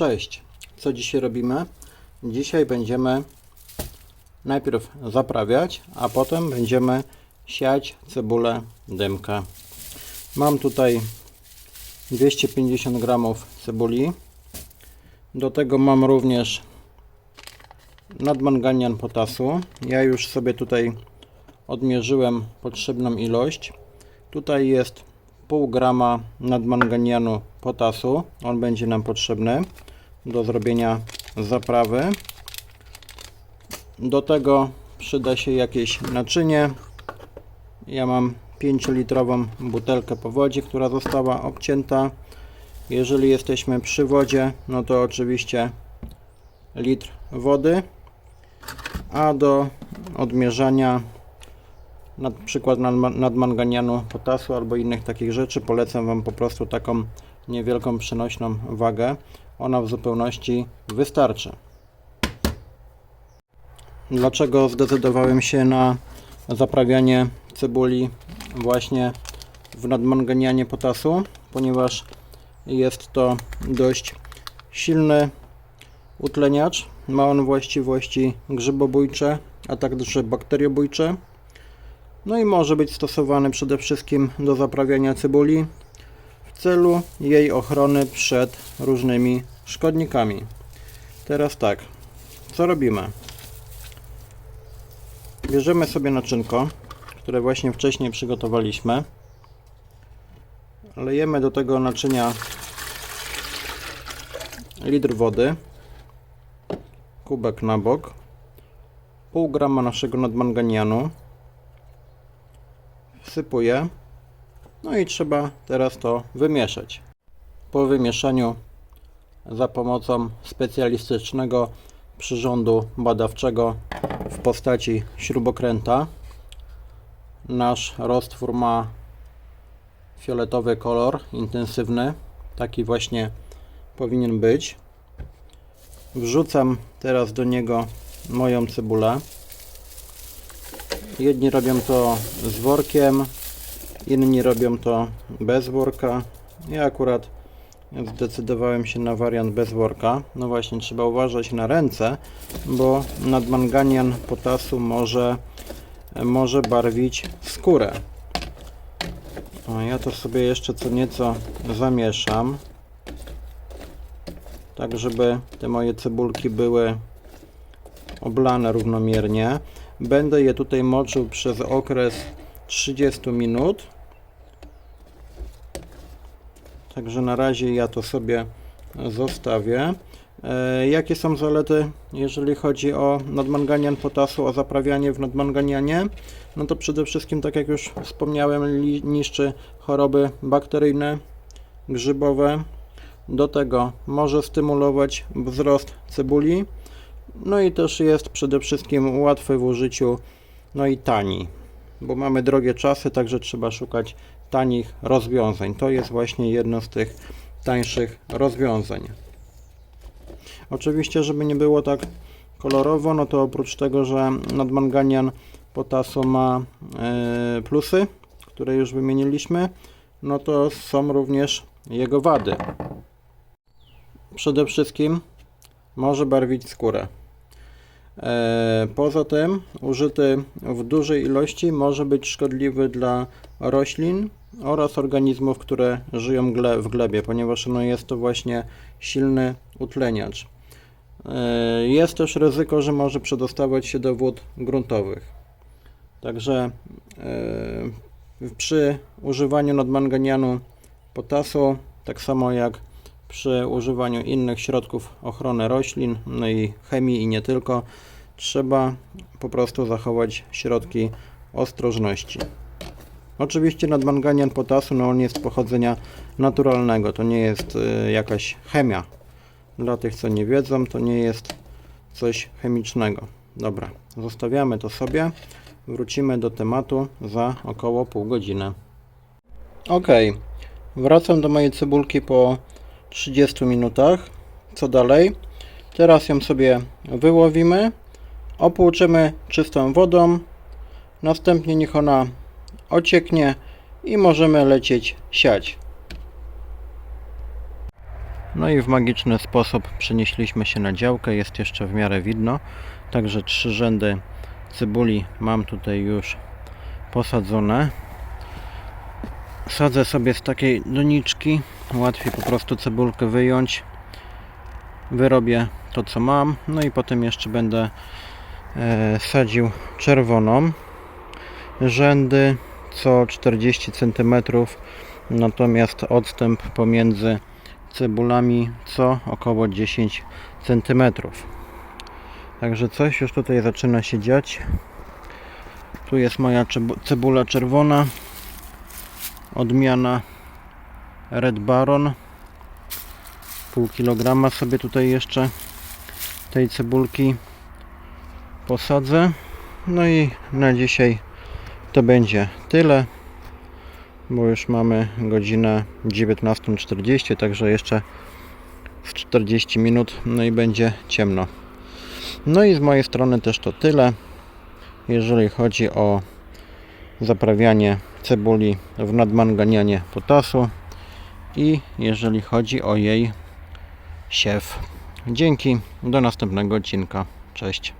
Cześć, co dzisiaj robimy? Dzisiaj będziemy najpierw zaprawiać, a potem będziemy siać cebulę dymkę. Mam tutaj 250 gramów cebuli. Do tego mam również nadmanganian potasu. Ja już sobie tutaj odmierzyłem potrzebną ilość. Tutaj jest pół grama nadmanganianu potasu. On będzie nam potrzebny do zrobienia zaprawy. Do tego przyda się jakieś naczynie. Ja mam 5-litrową butelkę po wodzie, która została obcięta. Jeżeli jesteśmy przy wodzie, no to oczywiście litr wody. A do odmierzania na przykład nadma- nadmanganianu potasu albo innych takich rzeczy polecam Wam po prostu taką niewielką przenośną wagę. Ona w zupełności wystarczy. Dlaczego zdecydowałem się na zaprawianie cebuli właśnie w nadmanganianie potasu? Ponieważ jest to dość silny utleniacz. Ma on właściwości grzybobójcze, a także bakteriobójcze. No i może być stosowany przede wszystkim do zaprawiania cebuli celu jej ochrony przed różnymi szkodnikami. Teraz tak, co robimy? Bierzemy sobie naczynko, które właśnie wcześniej przygotowaliśmy. Lejemy do tego naczynia litr wody, kubek na bok, pół grama naszego nadmanganianu, wsypuję. No i trzeba teraz to wymieszać. Po wymieszaniu za pomocą specjalistycznego przyrządu badawczego w postaci śrubokręta nasz roztwór ma fioletowy kolor intensywny. Taki właśnie powinien być. Wrzucam teraz do niego moją cebulę. Jedni robią to z workiem, inni robią to bez worka. Ja akurat zdecydowałem się na wariant bez worka. No właśnie, trzeba uważać na ręce, bo nadmanganian potasu może, może barwić skórę. O, ja to sobie jeszcze co nieco zamieszam, tak żeby te moje cebulki były oblane równomiernie. Będę je tutaj moczył przez okres 30 minut. Także na razie ja to sobie zostawię. E, jakie są zalety, jeżeli chodzi o nadmanganian potasu, o zaprawianie w nadmanganianie? No to przede wszystkim, tak jak już wspomniałem, niszczy choroby bakteryjne, grzybowe. Do tego może stymulować wzrost cebuli. No i też jest przede wszystkim łatwy w użyciu, no i tani, bo mamy drogie czasy, także trzeba szukać tanich rozwiązań. To jest właśnie jedno z tych tańszych rozwiązań. Oczywiście, żeby nie było tak kolorowo, no to oprócz tego, że nadmanganian potasu ma e, plusy, które już wymieniliśmy, no to są również jego wady. Przede wszystkim może barwić skórę. E, Poza tym, użyty w dużej ilości może być szkodliwy dla roślin oraz organizmów, które żyją w glebie, ponieważ no jest to właśnie silny utleniacz. E, Jest też ryzyko, że może przedostawać się do wód gruntowych. Także e, przy używaniu nadmanganianu potasu, tak samo jak przy używaniu innych środków ochrony roślin, no i chemii i nie tylko, trzeba po prostu zachować środki ostrożności. Oczywiście nadmanganian potasu, no on jest pochodzenia naturalnego, to nie jest y, jakaś chemia. Dla tych, co nie wiedzą, to nie jest coś chemicznego. Dobra, zostawiamy to sobie. Wrócimy do tematu za około pół godziny. Ok, wracam do mojej cebulki po 30 minutach. Co dalej? Teraz ją sobie wyłowimy, opłuczymy czystą wodą, następnie niech ona ocieknie i możemy lecieć siać. No i w magiczny sposób przenieśliśmy się na działkę, jest jeszcze w miarę widno. Także trzy rzędy cebuli mam tutaj już posadzone. Sadzę sobie z takiej doniczki, łatwiej po prostu cebulkę wyjąć. Wyrobię to co mam, no i potem jeszcze będę e, sadził czerwoną. Rzędy co 40 cm, natomiast odstęp pomiędzy cebulami co około 10 cm. Także coś już tutaj zaczyna się dziać. Tu jest moja cebu- cebula czerwona, odmiana Red Baron. Pół kilograma sobie tutaj jeszcze tej cebulki posadzę. No i na dzisiaj to będzie tyle, bo już mamy godzinę 19.40, także jeszcze w 40 minut, no i będzie ciemno. No i z mojej strony też to tyle, jeżeli chodzi o zaprawianie cebuli w nadmanganianie potasu i jeżeli chodzi o jej siew. Dzięki, do następnego odcinka. Cześć.